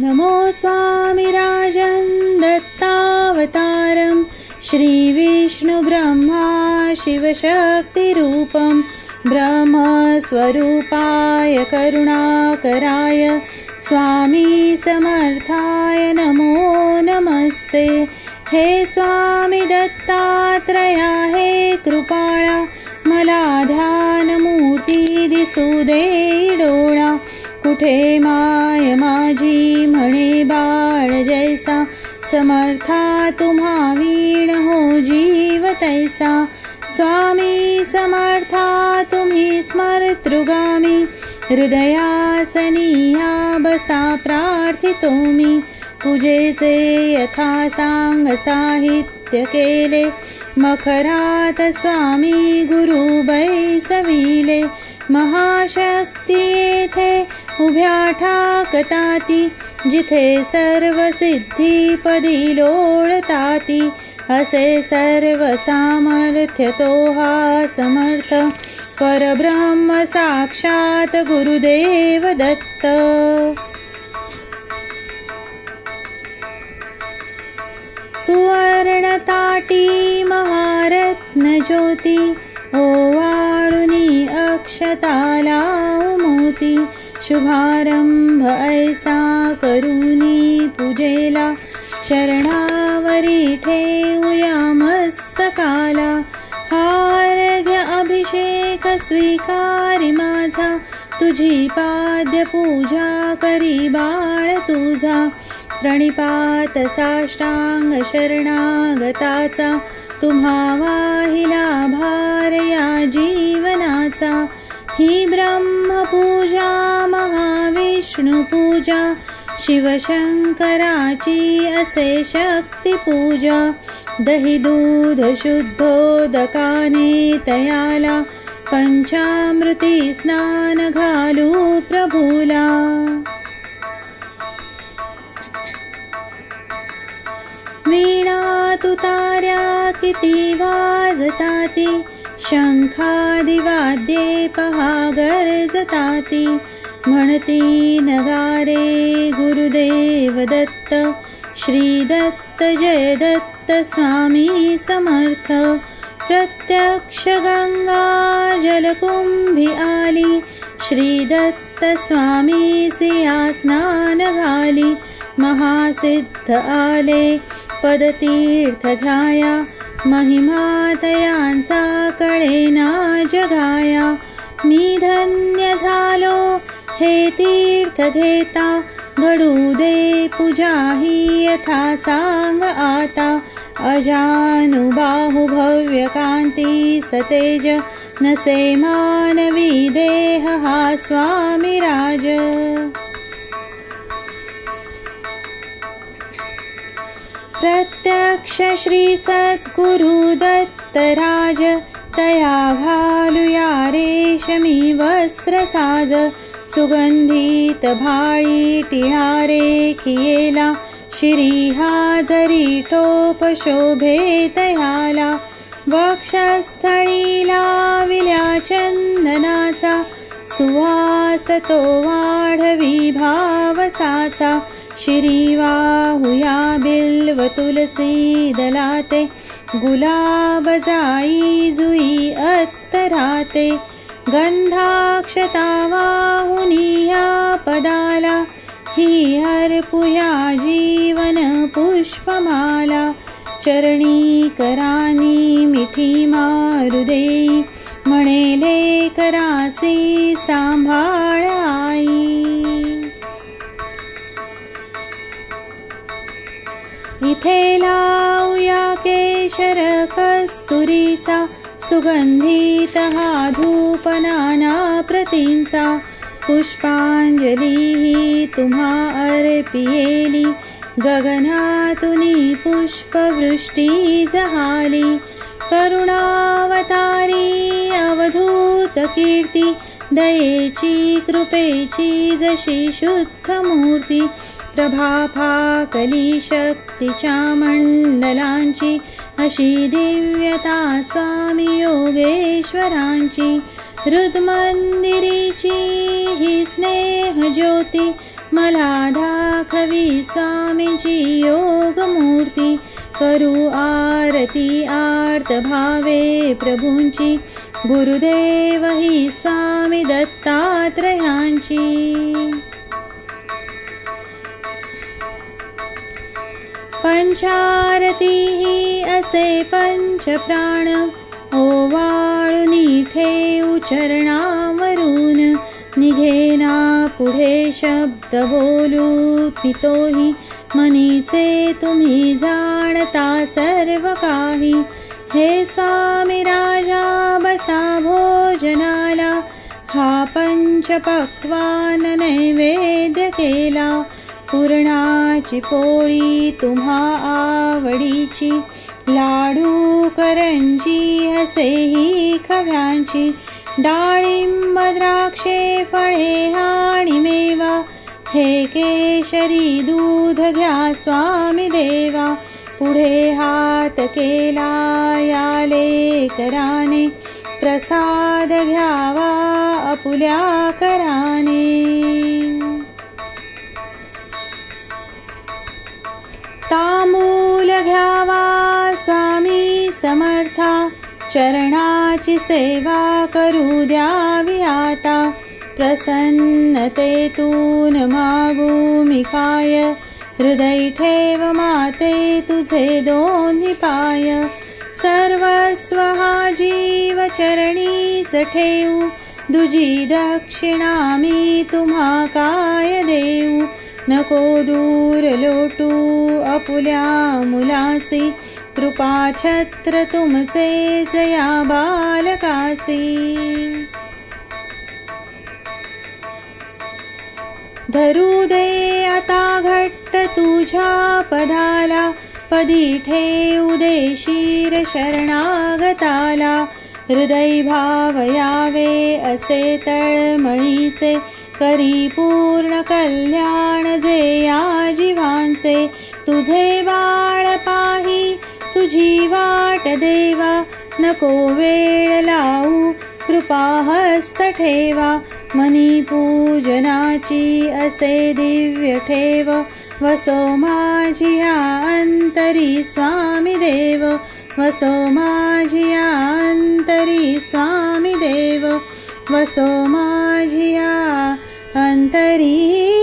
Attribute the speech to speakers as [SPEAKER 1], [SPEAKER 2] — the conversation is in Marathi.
[SPEAKER 1] नमो स्वामिराजन् दत्तावतारं श्रीविष्णुब्रह्मा शिवशक्तिरूपं ब्रह्मस्वरूपाय करुणाकराय स्वामी समर्थाय नमो नमस्ते। हे स्वामी दत्तात्रया हे कृपाळा मला ध्यानमूर्ती दिसू दे डोळा कुठे माय माझी म्हणे बाळ जैसा समर्था तुम्हा वीण हो जीव तैसा. स्वामी समर्था तुम्ही स्मर्तृगामी हृदयासनिया बसा प्रार्थितो मी पूजेचे यथा सांग साहित्य केले मखरात स्वामी गुरु बैसविले महाशक्ती येथे उभ्या ठाकताती जिथे सर्व सिद्धी पदी लोळताती असे सर्व सामर्थ्य तो हा समर्थ परब्रह्म साक्षात गुरुदेव दत्त। सुवर्णताटी महारत्न ज्योती ओवाळुनी अक्षताला मोती शुभारंभ ऐसा करुनी पूजेला चरणावरी ठेवूया मस्तकाला. हार्घ्य अभिषेक स्वीकारी माझा तुझी पाद्य पूजा करी बाळ तुझा. प्रणिपात साष्टांग शरणागताचा तुम्हा वाहिला भार या जीवनाचा. ही ब्रह्मपूजा महाविष्णू पूजा शिवशंकराची असे शक्तिपूजा। दही दूध शुद्धोदकाने तयाला पंचामृती स्नान घालू प्रभूला। वीणा तुतार्या किती वाजताती शंखादिवाद्ये पहा गरजताती म्हणती नगारे गुरुदेव दत्त श्री दत्त जय दत्त स्वामी समर्थ प्रत्यक्ष गंगा जलकुंभी आली सिया स्नान घाली महासिद्ध आले पदतीर्थ घ्याया महिमा तयांचा कळेना जगाया मी धन्य झालो हे तीर्थधेता गडूदे पूजा हि यथा साङ्ग आता। अजानुबाहु भव्यकान्ति सतेज न से मानविदेहः स्वामी राज प्रत्यक्षश्री सत्कुरु दत्तराज तया भालु येशमी वस्त्रसाज सुगंधित भाळी टिळारे खियेला श्री हाजरी टोप शोभे तयाला. वक्षस्थळी लाविल्या चंदनाचा सुवास तो वाढवी भावसाचा श्री वाहुया बिल्व तुलसी दलाते गुलाब जाई जुई अत्तराते. गंधाक्षता वाहुनिया पदाला ही अर्पुया जीवन पुष्पमाला चरणी करानी मिठी मारुदेई म्हणेले करासी सांभाळ आई इथे लावूया केशर कस्तुरीचा सुगंधित हा धूप नाना प्रतींचा. पुष्पांजलीही तुम्हा अर्पियेली. गगनातुनी पुष्पवृष्टी जहाली. करुणावतारी अवधूत कीर्ती. दयेची कृपेची जशी शुद्ध मूर्ती प्रभाफाकली मंडलांची अशी दिव्यता स्वामी योगेश्वरांची हृदमंदिरीची ही स्नेह ज्योती मला दाखवी स्वामींची योगमूर्ती करू आरती आर्त भावे प्रभूंची गुरुदेव ही स्वामी दत्तात्रयांची. पंचारती ही असे पंचप्राण ओवाळुनी ठेऊ चरणावरून निघेना पुढे शब्द बोलू पितोही. मनीचे तुम्ही जाणता सर्व काही. हे स्वामी राजा बसा भोजनाला. हा पंचपक्वान नैवेद्य केला. पुरणाची पोळी तुम्हा आवडीची. लाडू करंजी असेही खव्यांची. डाळिंब द्राक्षे फळे आणि मेवा. हे केशरी दूध घ्या स्वामी देवा. पुढे हात केला या लेकराने. प्रसाद घ्यावा आपुल्या कराने. तामूल घ्यावा स्वामी समर्था. चरणाची सेवा करू द्यावी आता. प्रसन्नतेतून मागू मी काय हृदय ठेव माते तुझे दोन्ही पाय. सर्वस्व हा जीव चरणीच ठेवू दुजी दक्षिणा मी तुम्हा काय देऊ? नको दूर लोटू अपुल्या मुलासी. कृपा छत्र तुमचे जया बालकासी. धरू दे आता घट्ट तुझ्या पदाला. पदी ठेऊ दे शिर शरणागताला. हृदय भाव यावे असे तळमळीचे. करी पूर्ण कल्याण जे या जीवांचे तुझे बाळ पाही तुझी वाट देवा नको वेळ लावू कृपा हस्त ठेवा मनी पूजनाची असे दिव्य ठेव वसो माझी या अंतरी स्वामी देव वसो माझी या अंतरी स्वामी देव वसो माझी या अंतरी